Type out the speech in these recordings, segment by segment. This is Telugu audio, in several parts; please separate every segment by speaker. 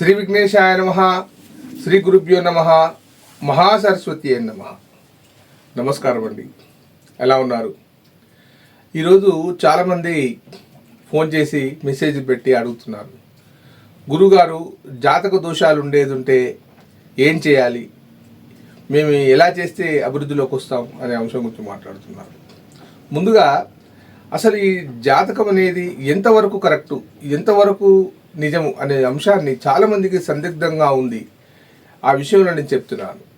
Speaker 1: శ్రీ విఘ్నేశాయ నమ శ్రీ గురుభ్యో నమ మహాసరస్వతి అయిన నమ. నమస్కారం అండి. ఎలా ఉన్నారు? ఈరోజు చాలామంది ఫోన్ చేసి మెసేజ్ పెట్టి అడుగుతున్నారు. గురుగారు జాతక దోషాలు ఉండేది ఉంటే ఏం చేయాలి? మేము ఎలా చేస్తే అభివృద్ధిలోకి వస్తాం అనే అంశం గురించి మాట్లాడుతున్నారు. ముందుగా అసలు ఈ జాతకం అనేది ఎంతవరకు కరెక్టు? ఎంతవరకు నిజము అనే అంశాన్ని చాలామందికి సందిగ్ధంగా ఉంది. ఆ విషయంలో నేను చెప్తున్నాను.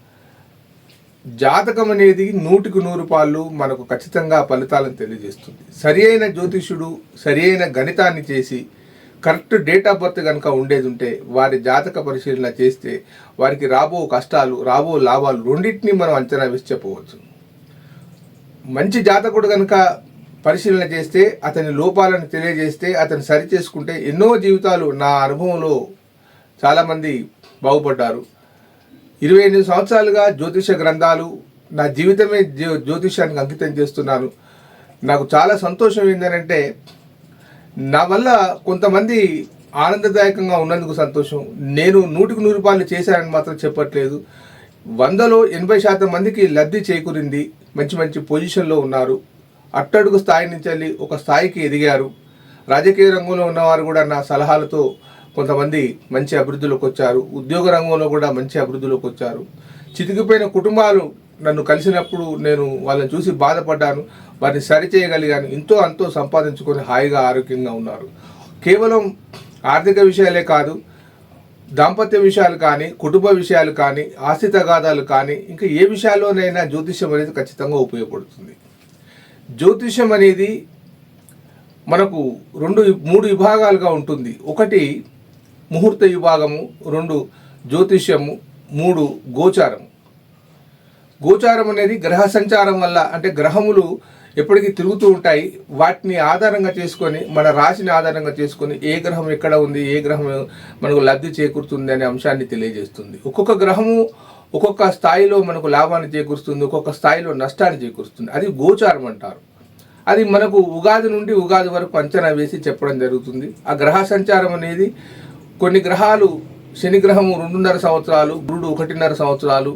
Speaker 1: జాతకం అనేది నూటికి నూరు పాళ్ళు మనకు ఖచ్చితంగా ఫలితాలను తెలియజేస్తుంది. సరి అయిన జ్యోతిష్యుడు సరి అయిన గణితాన్ని చేసి కరెక్ట్ డేట్ ఆఫ్ బర్త్ కనుక ఉండేది ఉంటే వారి జాతక పరిశీలన చేస్తే వారికి రాబో కష్టాలు రాబో లాభాలు రెండింటినీ మనం అంచనా వేసి చెప్పవచ్చు. మంచి జాతకుడు కనుక పరిశీలన చేస్తే అతని లోపాలను తెలియజేస్తే అతను సరి చేసుకుంటే ఎన్నో జీవితాలు. నా అనుభవంలో చాలామంది బాగుపడ్డారు. ఇరవై ఎనిమిది సంవత్సరాలుగా జ్యోతిష గ్రంథాలు నా జీవితమే జ్యో జ్యోతిషానికి అంకితం చేస్తున్నాను. నాకు చాలా సంతోషం ఏంటంటే నా వల్ల కొంతమంది ఆనందదాయకంగా ఉన్నందుకు సంతోషం. నేను నూటికి నూరు రూపాయలు చేశానని మాత్రం చెప్పట్లేదు. వందలో ఎనభై శాతం మందికి లబ్ధి చేకూరింది. మంచి మంచి పొజిషన్లో ఉన్నారు. అట్టడుగు స్థాయి నుంచి వెళ్ళి ఒక స్థాయికి ఎదిగారు. రాజకీయ రంగంలో ఉన్నవారు కూడా నా సలహాలతో కొంతమంది మంచి అభివృద్ధిలోకి వచ్చారు. ఉద్యోగ రంగంలో కూడా మంచి అభివృద్ధిలోకి వచ్చారు. చితికిపోయిన కుటుంబాలు నన్ను కలిసినప్పుడు నేను వాళ్ళని చూసి బాధపడ్డాను. వారిని సరిచేయగలిగాను. ఎంతో అంతో సంపాదించుకొని హాయిగా ఆరోగ్యంగా ఉన్నారు. కేవలం ఆర్థిక విషయాలే కాదు దాంపత్య విషయాలు కానీ కుటుంబ విషయాలు కానీ ఆస్తి తగాదాలు కానీ ఇంకా ఏ విషయాల్లోనైనా జ్యోతిష్యం అనేది ఖచ్చితంగా ఉపయోగపడుతుంది. జ్యోతిష్యం అనేది మనకు రెండు మూడు విభాగాలుగా ఉంటుంది. ఒకటి ముహూర్త విభాగము రెండు జ్యోతిష్యము మూడు గోచారము. గోచారం అనేది గ్రహ సంచారం వల్ల అంటే గ్రహములు ఎప్పటికీ తిరుగుతూ ఉంటాయి. వాటిని ఆధారంగా చేసుకొని మన రాశిని ఆధారంగా చేసుకొని ఏ గ్రహం ఎక్కడ ఉంది ఏ గ్రహం మనకు లబ్ధి చేకూరుతుంది అనే అంశాన్ని తెలియజేస్తుంది. ఒక్కొక్క గ్రహము ఒక్కొక్క స్థాయిలో మనకు లాభాన్ని చేకూరుస్తుంది ఒక్కొక్క స్థాయిలో నష్టాన్ని చేకూరుస్తుంది. అది గోచారం అంటారు. అది మనకు ఉగాది నుండి ఉగాది వరకు అంచనా వేసి చెప్పడం జరుగుతుంది. ఆ గ్రహ సంచారం అనేది కొన్ని గ్రహాలు శని గ్రహం రెండున్నర సంవత్సరాలు గురుడు ఒకటిన్నర సంవత్సరాలు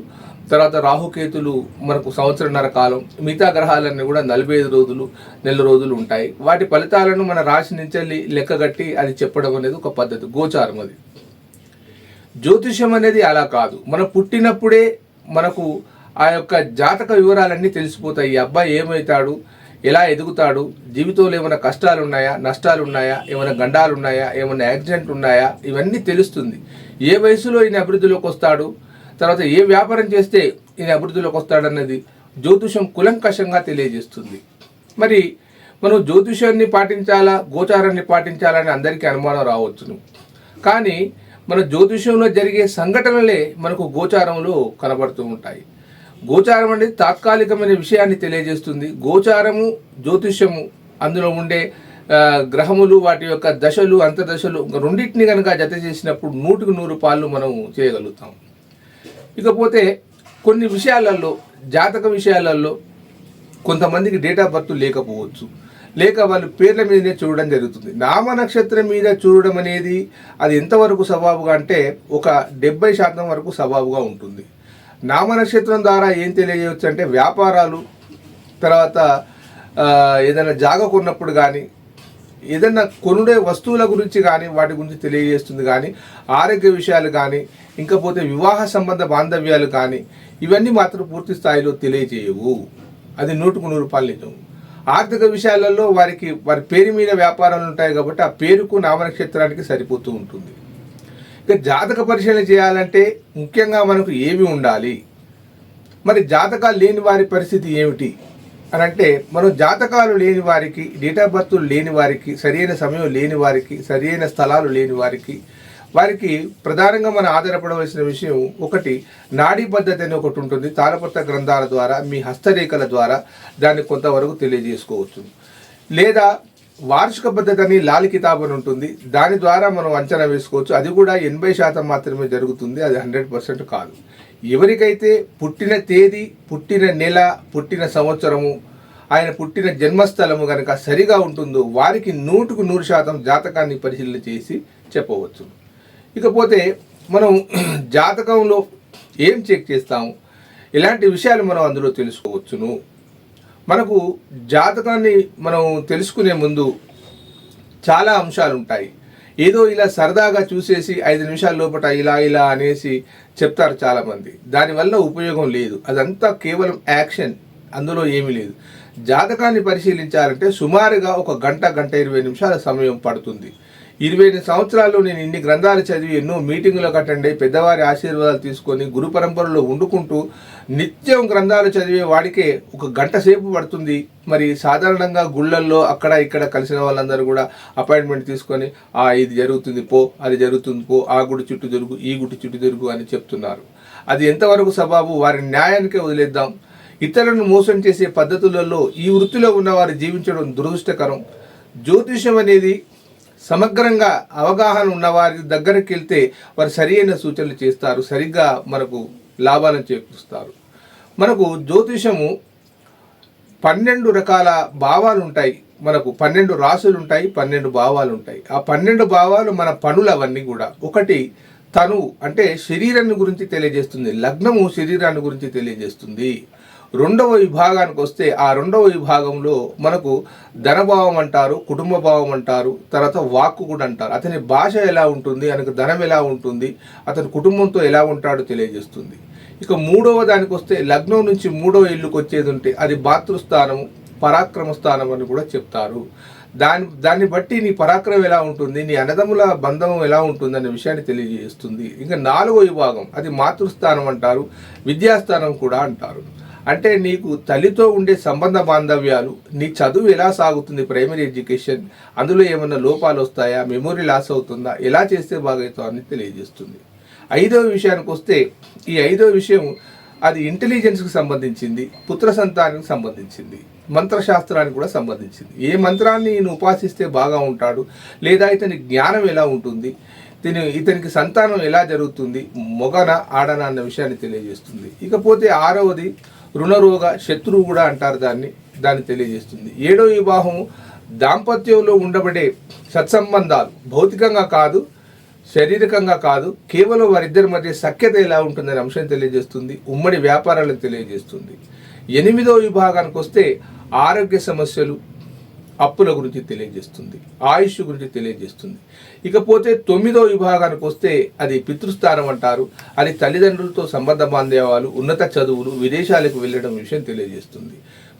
Speaker 1: తర్వాత రాహుకేతులు మనకు సంవత్సరన్నర కాలం మిగతా గ్రహాలన్నీ కూడా నలభై ఐదు రోజులు నెల రోజులు ఉంటాయి. వాటి ఫలితాలను మన రాశి నుంచి లెక్కగట్టి అది చెప్పడం అనేది ఒక పద్ధతి గోచారం అది. జ్యోతిష్యం అనేది అలా కాదు. మనం పుట్టినప్పుడే మనకు ఆ యొక్క జాతక వివరాలన్నీ తెలిసిపోతాయి. ఈ అబ్బాయి ఏమవుతాడు? ఎలా ఎదుగుతాడు? జీవితంలో ఏమైనా కష్టాలు ఉన్నాయా నష్టాలు ఉన్నాయా ఏమైనా గండాలు ఉన్నాయా ఏమైనా యాక్సిడెంట్ ఉన్నాయా ఇవన్నీ తెలుస్తుంది. ఏ వయసులో ఈయన అభివృద్ధిలోకి వస్తాడు? తర్వాత ఏ వ్యాపారం చేస్తే ఈయన అభివృద్ధిలోకి వస్తాడన్నది జ్యోతిషం కులంకషంగా తెలియజేస్తుంది. మరి మనం జ్యోతిషాన్ని పాటించాలా? గోచారాన్ని పాటించాలని అందరికీ అనుమానం రావచ్చును. కానీ మన జ్యోతిషంలో జరిగే సంఘటనలే మనకు గోచారంలో కనబడుతూ ఉంటాయి. గోచారం అనేది తాత్కాలికమైన విషయాన్ని తెలియజేస్తుంది. గోచారము జ్యోతిష్యము అందులో ఉండే గ్రహములు వాటి యొక్క దశలు అంతర్దశలు రెండింటిని కనుక జత చేసినప్పుడు నూటికి నూరు పాళ్ళు మనం చేయగలుగుతాం. ఇకపోతే కొన్ని విషయాలలో జాతక విషయాలలో కొంతమందికి డేట్ ఆఫ్ బర్త్ లేకపోవచ్చు. లేక వాళ్ళు పేర్ల మీదనే చూడడం జరుగుతుంది. నామ నక్షత్రం మీద చూడడం అనేది అది ఎంతవరకు సవాబుగా అంటే ఒక డెబ్బై శాతం వరకు సవాబుగా ఉంటుంది. నామ నక్షత్రం ద్వారా ఏం తెలియజేయవచ్చు అంటే వ్యాపారాలు తర్వాత ఏదైనా జాగ కొన్నప్పుడు కానీ ఏదైనా కొనుడే వస్తువుల గురించి కానీ వాటి గురించి తెలియజేస్తుంది కానీ ఆరోగ్య విషయాలు కానీ ఇంకపోతే వివాహ సంబంధ బాంధవ్యాలు కానీ ఇవన్నీ మాత్రం పూర్తి స్థాయిలో తెలియజేయవు. అది నూటుకు నూరు రూపాయలు నిజం. ఆర్థిక విషయాలలో వారికి వారి పేరు మీద వ్యాపారాలు ఉంటాయి కాబట్టి ఆ పేరుకు నామనక్షత్రానికి సరిపోతూ ఉంటుంది. ఇక జాతక పరిశీలన చేయాలంటే ముఖ్యంగా మనకు ఏవి ఉండాలి? మరి జాతకాలు లేని వారి పరిస్థితి ఏమిటి? అని అంటే మనం జాతకాలు లేని వారికి డేట్ ఆఫ్ బర్త్ లేని వారికి సరైన సమయం లేని వారికి సరైన స్థలాలు లేని వారికి వారికి ప్రధానంగా మనం ఆధారపడవలసిన విషయం ఒకటి నాడీ పద్ధతి అని ఒకటి ఉంటుంది. తాళపత్ర గ్రంథాల ద్వారా మీ హస్తరేఖల ద్వారా దాన్ని కొంతవరకు తెలియజేసుకోవచ్చు. లేదా వార్షిక పద్ధతి అని లాలి కితాబ్ అని ఉంటుంది. దాని ద్వారా మనం అంచనా వేసుకోవచ్చు. అది కూడా ఎనభై శాతం మాత్రమే జరుగుతుంది. అది హండ్రెడ్ పర్సెంట్ కాదు. ఎవరికైతే పుట్టిన తేదీ పుట్టిన నెల పుట్టిన సంవత్సరము ఆయన పుట్టిన జన్మస్థలము కనుక సరిగా ఉంటుందో వారికి నూటుకు నూరు శాతం జాతకాన్ని పరిశీలన చేసి చెప్పవచ్చు. ఇకపోతే మనం జాతకంలో ఏం చెక్ చేస్తాము? ఇలాంటి విషయాలు మనం అందులో తెలుసుకోవచ్చును. మనకు జాతకాన్ని మనం తెలుసుకునే ముందు చాలా అంశాలు ఉంటాయి ఏదో ఇలా సరదాగా చూసేసి ఐదు నిమిషాల లోపల ఇలా ఇలా అనేసి చెప్తారు చాలామంది. దానివల్ల ఉపయోగం లేదు. అదంతా కేవలం యాక్షన్. అందులో ఏమీ లేదు. జాతకాన్ని పరిశీలించాలంటే సుమారుగా ఒక గంట గంట ఇరవై నిమిషాల సమయం పడుతుంది. ఇరవై ఎనిమిది సంవత్సరాలు నేను ఇన్ని గ్రంథాలు చదివి ఎన్నో మీటింగులు కట్టండి పెద్దవారి ఆశీర్వాదాలు తీసుకొని గురు పరంపరలో వండుకుంటూ నిత్యం గ్రంథాలు చదివే వాడికే ఒక గంట సేపు పడుతుంది. మరి సాధారణంగా గుళ్ళల్లో అక్కడ ఇక్కడ కలిసిన వాళ్ళందరూ కూడా అపాయింట్మెంట్ తీసుకొని ఆ ఇది జరుగుతుంది పో అది జరుగుతుంది పో ఆ గుడి చుట్టూ జరుగు ఈ గుడి చుట్టూ జరుగు అని చెప్తున్నారు. అది ఎంతవరకు సబాబు? వారి న్యాయానికే వదిలేద్దాం. ఇతరులను మోసం చేసే పద్ధతులలో ఈ వృత్తిలో ఉన్నవారు జీవించడం దురదృష్టకరం. జ్యోతిషం అనేది సమగ్రంగా అవగాహన ఉన్న వారి దగ్గరికి వెళ్తే వారు సరియైన సూచనలు చేస్తారు. సరిగ్గా మనకు లాభాలను చేకూరుస్తారు. మనకు జ్యోతిషము పన్నెండు రకాల భావాలు ఉంటాయి. మనకు పన్నెండు రాసులు ఉంటాయి పన్నెండు భావాలు ఉంటాయి. ఆ పన్నెండు భావాలు మన పనులు అవన్నీ కూడా. ఒకటి తను అంటే శరీరాన్ని గురించి తెలియజేస్తుంది. లగ్నము శరీరాన్ని గురించి తెలియజేస్తుంది. రెండవ విభాగానికి వస్తే ఆ రెండవ విభాగంలో మనకు ధనభావం అంటారు కుటుంబ భావం అంటారు తర్వాత వాక్కు కూడా అంటారు. అతని భాష ఎలా ఉంటుంది అతనికి ధనం ఎలా ఉంటుంది అతని కుటుంబంతో ఎలా ఉంటాడో తెలియజేస్తుంది. ఇక మూడవ దానికి వస్తే లగ్నం నుంచి మూడవ ఇల్లుకి వచ్చేది ఉంటే అది భాతృస్థానము పరాక్రమ స్థానం అని కూడా చెప్తారు. దాని దాన్ని బట్టి నీ పరాక్రమం ఎలా ఉంటుంది నీ అన్నదమ్ముల బంధం ఎలా ఉంటుంది అనే విషయాన్ని తెలియజేస్తుంది. ఇంకా నాలుగో విభాగం అది మాతృస్థానం అంటారు విద్యాస్థానం కూడా అంటారు. అంటే నీకు తల్లితో ఉండే సంబంధ బాంధవ్యాలు నీ చదువు ఎలా సాగుతుంది ప్రైమరీ ఎడ్యుకేషన్ అందులో ఏమైనా లోపాలు వస్తాయా? మెమొరీ లాస్ అవుతుందా? ఎలా చేస్తే బాగవుతావు అని తెలియజేస్తుంది. ఐదవ విషయానికి వస్తే ఈ ఐదవ విషయం అది ఇంటెలిజెన్స్కి సంబంధించింది పుత్ర సంతానానికి సంబంధించింది మంత్రశాస్త్రానికి కూడా సంబంధించింది. ఏ మంత్రాన్ని ఈయన ఉపాసిస్తే బాగా ఉంటాడు లేదా ఇతని జ్ఞానం ఎలా ఉంటుంది దీని ఇతనికి సంతానం ఎలా జరుగుతుంది మొగన ఆడన అన్న విషయాన్ని తెలియజేస్తుంది. ఇకపోతే ఆరవది రుణరోగ శత్రువు కూడా అంటారు దాన్ని దాన్ని తెలియజేస్తుంది. ఏడో వివాహం దాంపత్యంలో ఉండబడే సత్సంబంధాలు భౌతికంగా కాదు శారీరకంగా కాదు కేవలం వారిద్దరి మధ్య సఖ్యత ఎలా ఉంటుందనే అంశం తెలియజేస్తుంది ఉమ్మడి వ్యాపారాలను తెలియజేస్తుంది. ఎనిమిదో విభాగానికి వస్తే ఆరోగ్య సమస్యలు అప్పుల గురించి తెలియజేస్తుంది ఆయుష్ గురించి తెలియజేస్తుంది. ఇకపోతే తొమ్మిదో విభాగానికి వస్తే అది పితృస్థానం అంటారు. అది తల్లిదండ్రులతో సంబంధ బాంధవ్యాలు ఉన్నత చదువులు విదేశాలకు వెళ్ళడం విషయం తెలియజేస్తుంది.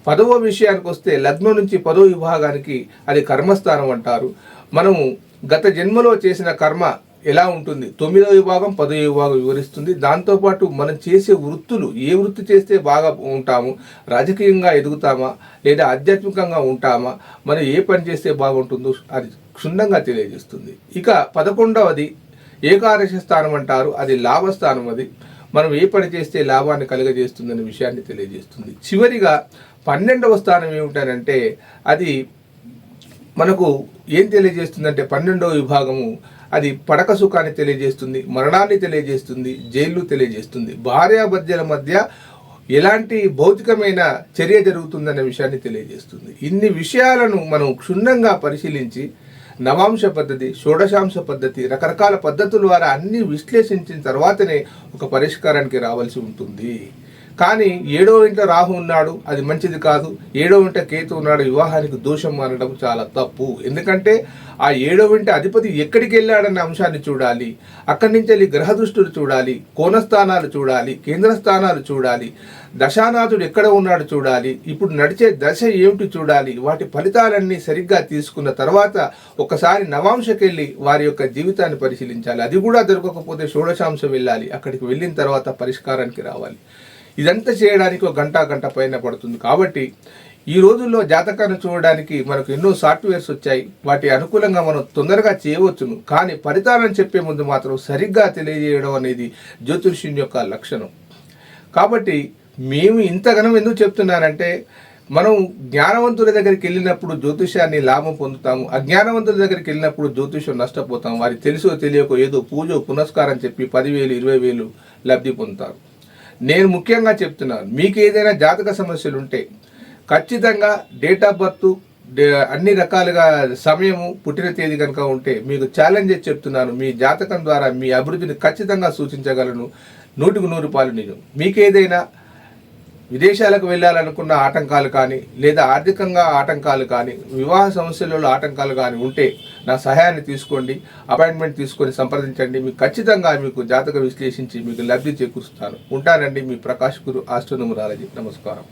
Speaker 1: పదవ విషయానికి వస్తే లగ్నం నుంచి పదో విభాగానికి అది కర్మస్థానం అంటారు. మనము గత జన్మలో చేసిన కర్మ ఎలా ఉంటుంది? తొమ్మిదవ విభాగం పదవ విభాగం వివరిస్తుంది. దాంతోపాటు మనం చేసే వృత్తులు ఏ వృత్తి చేస్తే బాగా ఉంటాము? రాజకీయంగా ఎదుగుతామా? లేదా ఆధ్యాత్మికంగా ఉంటామా? మనం ఏ పని చేస్తే బాగుంటుందో అది క్షుణ్ణంగా తెలియజేస్తుంది. ఇక పదకొండవది ఏకాదశి స్థానం అంటారు. అది లాభస్థానం అది. మనం ఏ పని చేస్తే లాభాన్ని కలుగజేస్తుందనే విషయాన్ని తెలియజేస్తుంది. చివరిగా పన్నెండవ స్థానం ఏమిటనంటే అది మనకు ఏం తెలియజేస్తుందంటే పన్నెండవ విభాగము అది పడక సుఖాన్ని తెలియజేస్తుంది మరణాన్ని తెలియజేస్తుంది జైలు తెలియజేస్తుంది. భార్యాభర్జల మధ్య ఎలాంటి భౌతికమైన చర్య జరుగుతుందనే విషయాన్ని తెలియజేస్తుంది. ఇన్ని విషయాలను మనం క్షుణ్ణంగా పరిశీలించి నవాంశ పద్ధతి షోడశాంశ పద్ధతి రకరకాల పద్ధతుల ద్వారా అన్ని విశ్లేషించిన తర్వాతనే ఒక పరిష్కారానికి రావాల్సి ఉంటుంది. కానీ ఏడో ఇంట రాహు ఉన్నాడు అది మంచిది కాదు. ఏడో ఇంట కేతు ఉన్నాడు వివాహానికి దోషం అనడం చాలా తప్పు. ఎందుకంటే ఆ ఏడో ఇంట అధిపతి ఎక్కడికి వెళ్ళాడన్న అంశాన్ని చూడాలి. అక్కడి నుంచి వెళ్ళి గ్రహ దృష్టులు చూడాలి కోణస్థానాలు చూడాలి కేంద్ర స్థానాలు చూడాలి దశానాథుడు ఎక్కడ ఉన్నాడు చూడాలి ఇప్పుడు నడిచే దశ ఏమిటి చూడాలి వాటి ఫలితాలన్నీ సరిగ్గా తీసుకున్న తర్వాత ఒకసారి నవాంశకెళ్ళి వారి యొక్క జీవితాన్ని పరిశీలించాలి. అది కూడా దొరకకపోతే షోడశాంశం వెళ్ళాలి అక్కడికి వెళ్ళిన తర్వాత పరిష్కారానికి రావాలి. ఇదంతా చేయడానికి ఒక గంట గంట పైన పడుతుంది. కాబట్టి ఈ రోజుల్లో జాతకాన్ని చూడడానికి మనకు ఎన్నో సాఫ్ట్వేర్స్ వచ్చాయి. వాటి అనుకూలంగా మనం తొందరగా చేయవచ్చును. కానీ ఫలితాలను చెప్పే ముందు మాత్రం సరిగ్గా తెలియజేయడం అనేది జ్యోతిష్యం యొక్క లక్షణం. కాబట్టి మేము ఇంతగానం ఎందుకు చెప్తున్నానంటే మనం జ్ఞానవంతుల దగ్గరికి వెళ్ళినప్పుడు జ్యోతిషాన్ని లాభం పొందుతాము. అజ్ఞానవంతుల దగ్గరికి వెళ్ళినప్పుడు జ్యోతిషం నష్టపోతాం వారికి తెలుసో తెలియకో ఏదో పూజ పునస్కారం చెప్పి పదివేలు ఇరవై వేలు లబ్ధి పొందుతారు. నేను ముఖ్యంగా చెప్తున్నాను మీకు ఏదైనా జాతక సమస్యలు ఉంటే ఖచ్చితంగా డేట్ ఆఫ్ బర్త్ డే- అన్ని రకాలుగా సమయము పుట్టిన తేదీ కనుక ఉంటే మీకు ఛాలెంజ్ చెప్తున్నాను మీ జాతకం ద్వారా మీ అభివృద్ధిని ఖచ్చితంగా సూచించగలను. నూటికి నూరు రూపాయలు నేను. మీకు ఏదైనా విదేశాలకు వెళ్ళాలనుకున్న ఆటంకాలు కానీ లేదా ఆర్థికంగా ఆటంకాలు కానీ వివాహ సమస్యలలో ఆటంకాలు కానీ ఉంటే నా సహాయాన్ని తీసుకోండి అపాయింట్మెంట్ తీసుకొని సంప్రదించండి. మీకు ఖచ్చితంగా మీకు జాతక విశ్లేషించి మీకు లబ్ధి చేకూరుస్తాను. ఉంటానండి మీ ప్రకాష్ గురు ఆస్ట్రోనమరాలజీ. నమస్కారం.